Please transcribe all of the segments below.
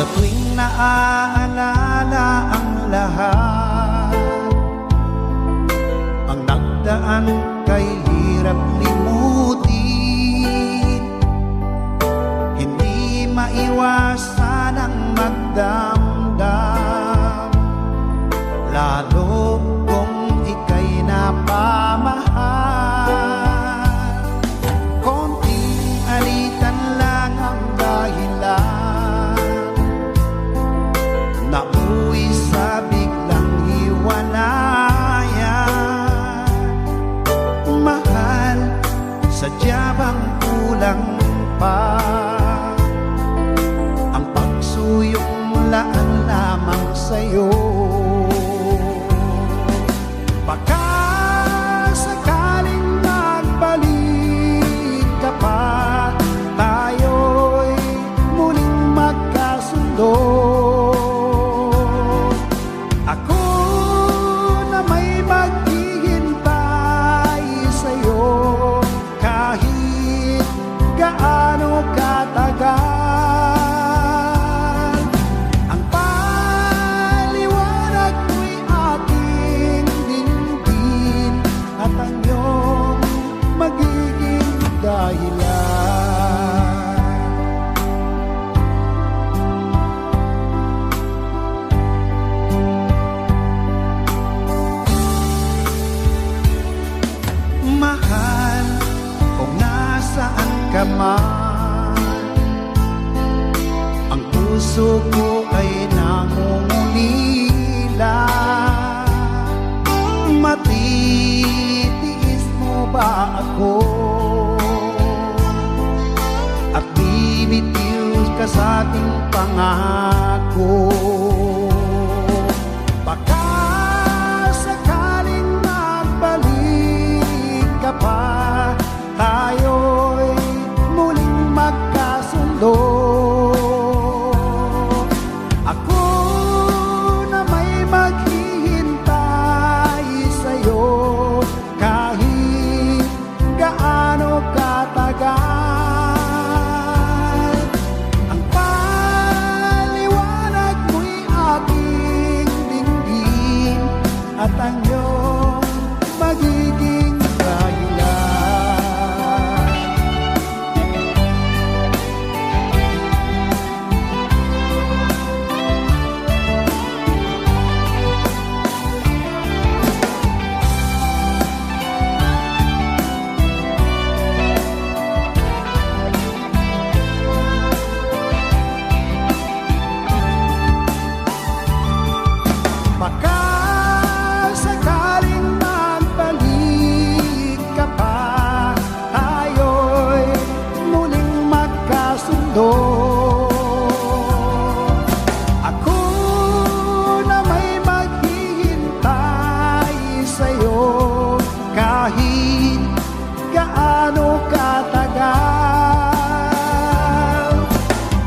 Sa tuwing naaalala ang lahat Ang nagdaan kay hirap limutin. Hindi maiwasan ang magdamdam Lalo kulang pa. Ang pagsuyong laan lamang sa'yo magiging dahilan? Mahal, kung nasaan ka man Ang puso ko ay nangungulila Matitiis mo ba ako? At bibitiw ka sa ating pangako At ang kahit gaano katagal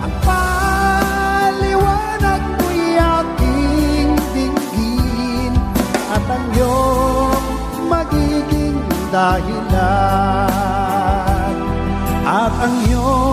Ang paliwanag mo'y aking dinggin At ang iyong magiging dahilan. At ang iyong